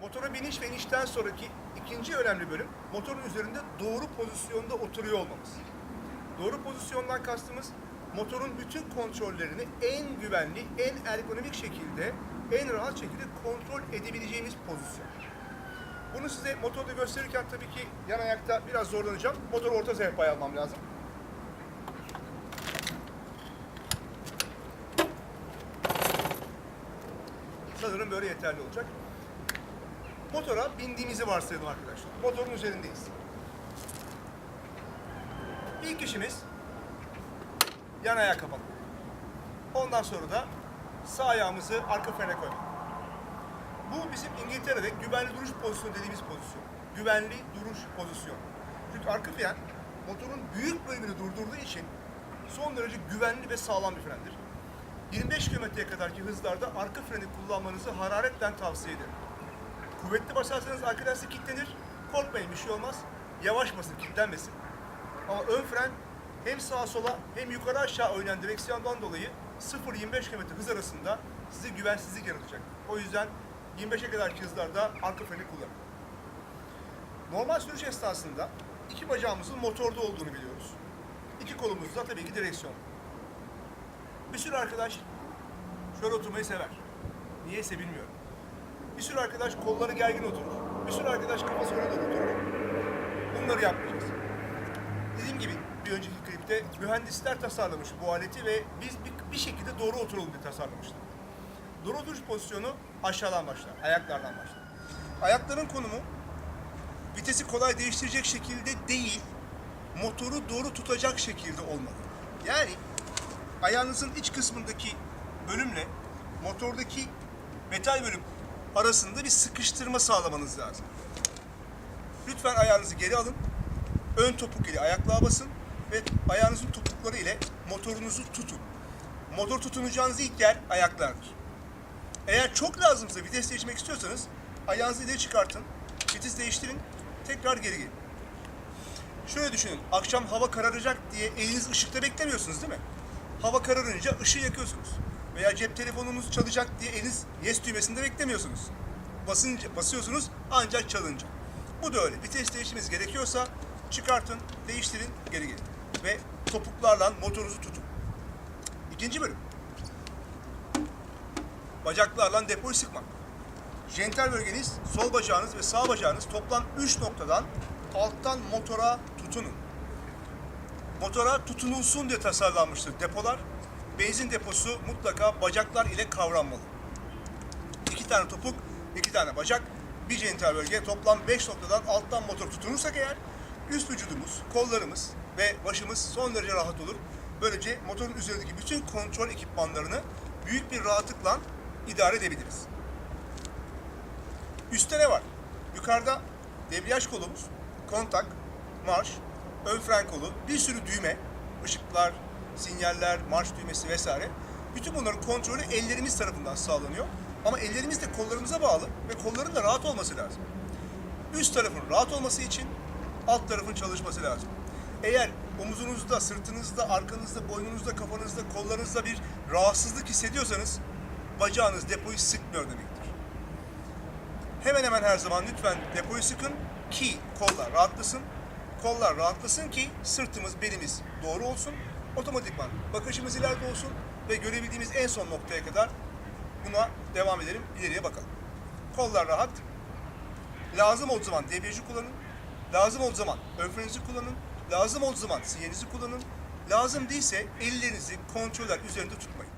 Motora biniş ve inişten sonraki ikinci önemli bölüm motorun üzerinde doğru pozisyonda oturuyor olmamız. Doğru pozisyondan kastımız motorun bütün kontrollerini en güvenli, en ergonomik şekilde, en rahat şekilde kontrol edebileceğimiz pozisyon. Bunu size motorda gösterirken tabii ki yan ayakta biraz zorlanacağım. Motoru orta sehpaya almam lazım. Sanırım böyle yeterli olacak. Motora bindiğimizi varsayalım arkadaşlar. Motorun üzerindeyiz. İlk işimiz yan ayağı kapatmak. Ondan sonra da sağ ayağımızı arka frene koymak. Bu bizim İngiltere'de güvenli duruş pozisyonu dediğimiz pozisyon. Güvenli duruş pozisyonu. Çünkü arka fren motorun büyük bölümünü durdurduğu için son derece güvenli ve sağlam bir frendir. 25 kilometreye kadarki hızlarda arka freni kullanmanızı hararetle tavsiye ederim. Kuvvetli basarsanız arka lastik kilitlenir. Korkmayın bir şey olmaz. Yavaş basın kilitlenmesin. Ama ön fren hem sağa sola hem yukarı aşağı oynayan direksiyondan dolayı 0-25 km hız arasında size güvensizlik yaratacak. O yüzden 25'e kadarki hızlarda arka freni kullanın. Normal sürüş esnasında iki bacağımızın motorda olduğunu biliyoruz. İki kolumuz da tabii ki direksiyon. Bir sürü arkadaş şöyle oturmayı sever. Niyeyse bilmiyorum. Bir sürü arkadaş kolları gergin oturur. Bir sürü arkadaş kafası öne doğru oturur. Bunları yapmayacağız. Dediğim gibi bir önceki klipte mühendisler tasarlamış bu aleti ve biz bir, bir şekilde doğru oturalım diye tasarlamışlar. Doğru oturuş pozisyonu aşağıdan başlar, ayaklardan başlar. Ayakların konumu vitesi kolay değiştirecek şekilde değil, motoru doğru tutacak şekilde olmalı. Yani ayağınızın iç kısmındaki bölümle motordaki metal bölüm arasında bir sıkıştırma sağlamanız lazım. Lütfen ayağınızı geri alın. Ön topuk ile ayaklığa basın ve ayağınızın topukları ile motorunuzu tutun. Motor tutunacağınız ilk yer ayaklardır. Eğer çok lazımsa vites değiştirmek istiyorsanız ayağınızı ileri çıkartın, vites değiştirin, tekrar geri gelin. Şöyle düşünün, akşam hava kararacak diye eliniz ışıkta beklemiyorsunuz değil mi? Hava kararınca ışığı yakıyorsunuz. Veya cep telefonunuz çalacak diye eliniz yes düğmesinde beklemiyorsunuz. Basınca, basıyorsunuz ancak çalınca. Bu da öyle. Vites değiştirmeniz gerekiyorsa çıkartın, değiştirin, geri gelin. Ve topuklarla motorunuzu tutun. İkinci bölüm. Bacaklarla depoyu sıkmak. Jenital bölgeniz, sol bacağınız ve sağ bacağınız toplam 3 noktadan alttan motora tutunun. Motora tutunulsun diye tasarlanmıştır depolar. Benzin deposu mutlaka bacaklar ile kavranmalı. İki tane topuk, iki tane bacak, bir jenital bölge toplam 5 noktadan alttan motor tutunursak eğer üst vücudumuz, kollarımız ve başımız son derece rahat olur. Böylece motorun üzerindeki bütün kontrol ekipmanlarını büyük bir rahatlıkla idare edebiliriz. Üstte ne var? Yukarıda debriyaj kolumuz, kontak, marş, ön fren kolu, bir sürü düğme, ışıklar, sinyaller, marş düğmesi vesaire. Bütün bunların kontrolü ellerimiz tarafından sağlanıyor. Ama ellerimiz de kollarımıza bağlı ve kolların da rahat olması lazım. Üst tarafın rahat olması için alt tarafın çalışması lazım. Eğer omuzunuzda, sırtınızda, arkanızda, boynunuzda, kafanızda, kollarınızda bir rahatsızlık hissediyorsanız bacağınız depoyu sıkmıyor demektir. Hemen hemen her zaman lütfen depoyu sıkın ki kollar rahatlasın. Kollar rahatlasın ki sırtımız, belimiz doğru olsun. Otomatikman bakışımız ileride olsun ve görebildiğimiz en son noktaya kadar buna devam edelim, ileriye bakalım. Kollar rahat. Lazım olduğu zaman debriyajı kullanın. Lazım olduğu zaman ön freninizi kullanın. Lazım olduğu zaman sinyalinizi kullanın. Lazım değilse ellerinizi kontroller üzerinde tutmayın.